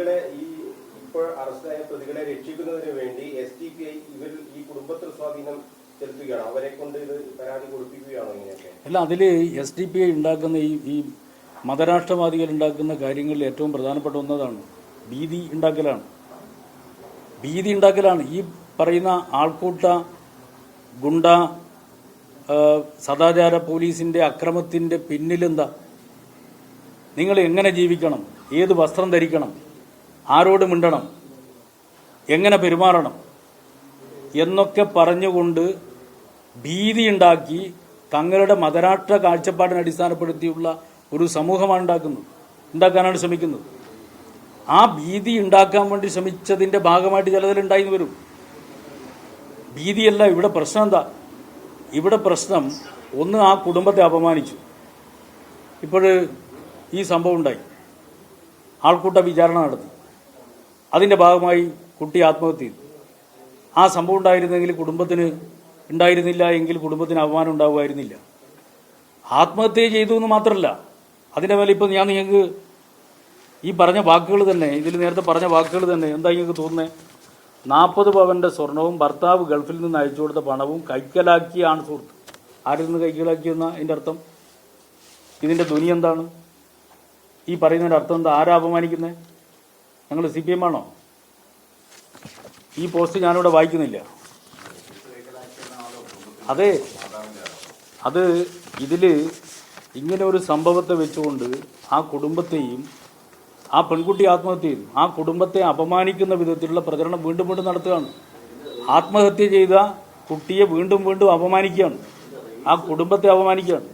പ്രതികളെ ഈ ഇപ്പോൾ അറസ്റ്റിലായ പ്രതികളെ രക്ഷിക്കുന്നതിന് വേണ്ടി എസ് ഡി പി ഐ ഇവർ ഈ കുടുംബത്തിൽ സ്വാധീനം ചെലുത്തുകയാണ്? അവരെ കൊണ്ട് ഇത് പരാതി കൊടുപ്പിക്കുകയാണോ ഇങ്ങനെയൊക്കെ? അല്ല അതിൽ എസ് ഡി പി ഐ ഉണ്ടാക്കുന്ന ഈ ഈ മതരാഷ്ട്രവാദികൾ ഉണ്ടാക്കുന്ന കാര്യങ്ങളിൽ ഏറ്റവും പ്രധാനപ്പെട്ട ഒന്നതാണ് ഭീതി ഉണ്ടാക്കലാണ്. ഭീതി ഉണ്ടാക്കലാണ്. ഈ പറയുന്ന ആൾക്കൂട്ട ഗുണ്ട സദാചാര പോലീസിന്റെ അക്രമത്തിന്റെ പിന്നിലെന്താ? നിങ്ങൾ എങ്ങനെ ജീവിക്കണം? ഏത് വസ്ത്രം ധരിക്കണം? ആരോട് മിണ്ടണം? എങ്ങനെ പെരുമാറണം? എന്നൊക്കെ പറഞ്ഞുകൊണ്ട് ഭീതിയുണ്ടാക്കി തങ്ങളുടെ മതരാഷ്ട്ര കാഴ്ചപ്പാടിനെ അടിസ്ഥാനപ്പെടുത്തിയുള്ള ഒരു സമൂഹമാണ് ഉണ്ടാക്കുന്നത്. ഉണ്ടാക്കാനാണ് ശ്രമിക്കുന്നത്. ആ ഭീതി ഉണ്ടാക്കാൻ വേണ്ടി ശ്രമിച്ചതിന്റെ ഭാഗമായിട്ട് ചിലതിലുണ്ടായി വരും. ഭീതിയല്ല ഇവിടെ പ്രശ്നം എന്താ? ഇവിടെ പ്രശ്നം ഒന്ന് ആ കുടുംബത്തെ അപമാനിച്ചു. ഇപ്പോൾ ഈ സംഭവം ഉണ്ടായി. ആൾക്കൂട്ട വിചാരണ നടത്തി. അതിന്റെ ഭാഗമായി കുട്ടി ആത്മഹത്യ ചെയ്തു. ആ സംഭവം ഉണ്ടായിരുന്നെങ്കിൽ കുടുംബത്തിന് ഉണ്ടായിരുന്നില്ല എങ്കിൽ കുടുംബത്തിന് അപമാനം ഉണ്ടാവുമായിരുന്നില്ല. ആത്മഹത്യ ചെയ്തു എന്ന് മാത്രമല്ല അതിന്റെ മേലെ ഇപ്പം ഞാൻ നിങ്ങൾക്ക് ഈ പറഞ്ഞ വാക്കുകൾ തന്നെ ഇതിൽ നേരത്തെ പറഞ്ഞ വാക്കുകൾ തന്നെ എന്താ നിങ്ങൾക്ക് തോന്നുന്നത് നാൽപ്പത് പവന്റെ സ്വർണവും ഭർത്താവ് ഗൾഫിൽ നിന്ന് അയച്ചു കൊടുത്ത പണവും കൈക്കലാക്കിയാണ് സുഹൃത്ത്. ആരിൽ നിന്ന് കൈക്കലാക്കിയെന്ന അതിന്റെ അർത്ഥം? ഇതിന്റെ ധ്വനി എന്താണ്? ഈ പറയുന്നതിന്റെ അർത്ഥം എന്താ? ആരാ അപമാനിക്കുന്നത് ഞങ്ങൾ സി പി എം ആണോ ഈ പോസ്റ്റ് ഞാനിവിടെ വായിക്കുന്നില്ല. അതെ അത് ഇതിൽ ഇങ്ങനെ ഒരു സംഭവത്തെ വെച്ചുകൊണ്ട് ആ കുടുംബത്തെയും ആ പെൺകുട്ടി ആത്മഹത്യ ചെയ്തു ആ കുടുംബത്തെ അപമാനിക്കുന്ന വിധത്തിലുള്ള പ്രചരണം വീണ്ടും വീണ്ടും നടത്തുകയാണ്. ആത്മഹത്യ ചെയ്ത കുട്ടിയെ വീണ്ടും വീണ്ടും അപമാനിക്കുകയാണ്. ആ കുടുംബത്തെ അപമാനിക്കുകയാണ്.